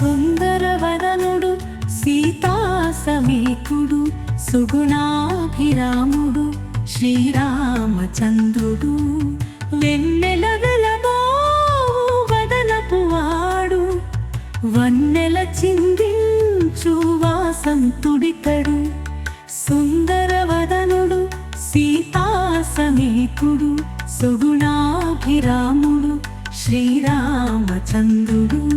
సుందరవదనుడు సీతాసమీకుడు సుగుణాభిరాముడు శ్రీరామచంద్రుడు. వెన్నెల వదలపువాడు వన్నెల చిందించు వాసంతుడితడు. సుందరవదనుడు సీతాసమీకుడు సుగుణాభిరాముడు శ్రీరామచంద్రుడు.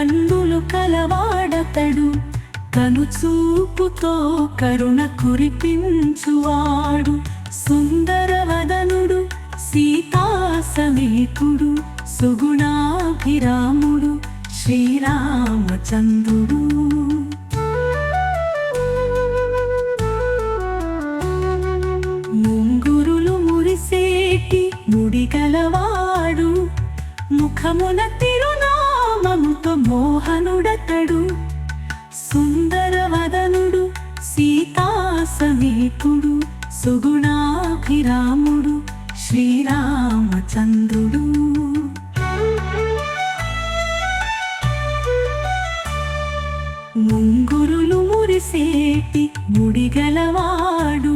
కన్నులు కలవాడతడు. కను చూపుతో కరుణ కురిపించువాడు. సుందరవదనుడు సీతాసమేతుడు సుగుణాభిరాముడు శ్రీరామచంద్రుడు. ముంగురులు మురిసేటి ముడిగలవాడు. ముఖమున మోహనుడతడు సుందరవదనుడు సీతాసమేతుడు సుగుణాభిరాముడు శ్రీరామచంద్రుడు. ముంగురులు మురిసేటి ముడిగలవాడు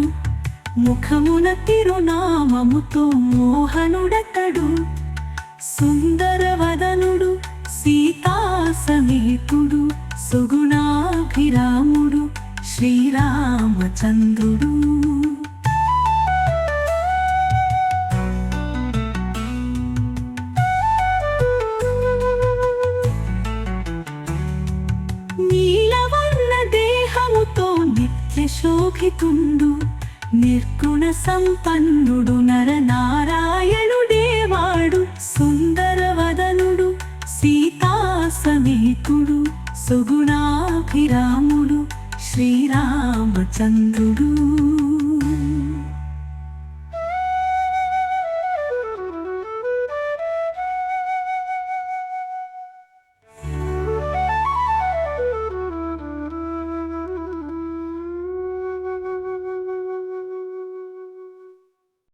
ముఖమున తిరునామముతో మోహనుడతడు సుందరవదనుడు సీతా సమేతుడు సుగుణాభిరాముడు శ్రీరామచంద్రుడు. నీలవర్ణ దేహముతో నిత్య శోభితుండు నిర్గుణ సంపన్నుడు నరనారాయణుడేవాడు సుగుణాభిరాముడు శ్రీరామచంద్రుడు.